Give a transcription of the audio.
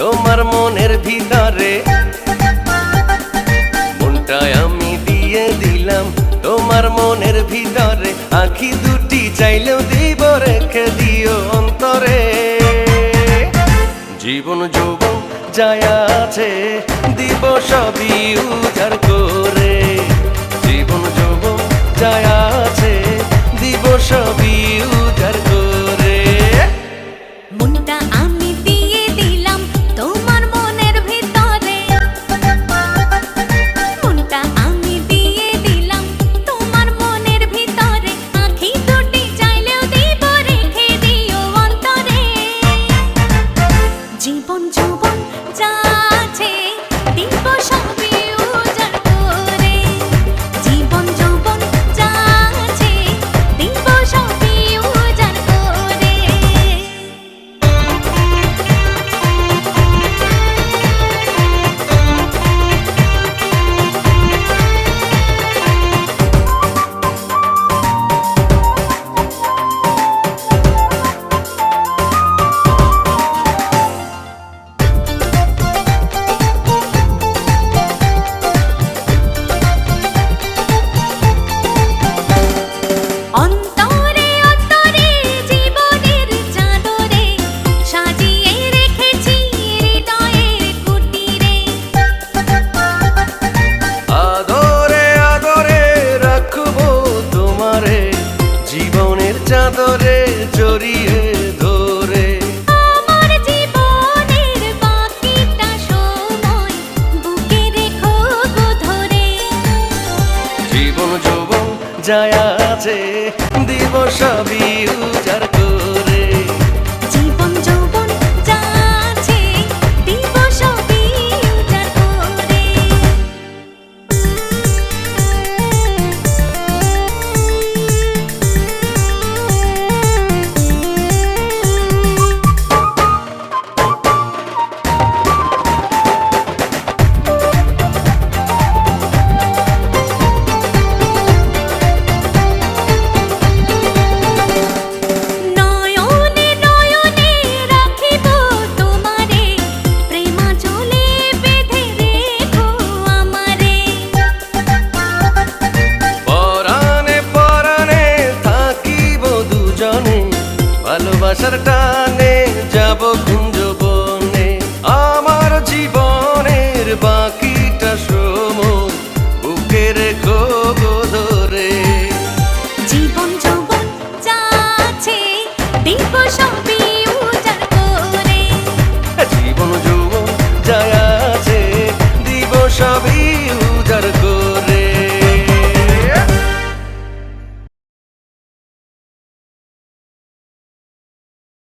তোমার মনের ভিতরে। মনটা আমি দিয়ে দিলাম তোমার মনের ভিতরে। আখি দুটি চাইলেও দিব রেখে দিও অন্তরে। জীবন যুব যায় আছে, দিব সবই উজাড় করে। জীবন যৌবন যায় আছে দিব সবই উজার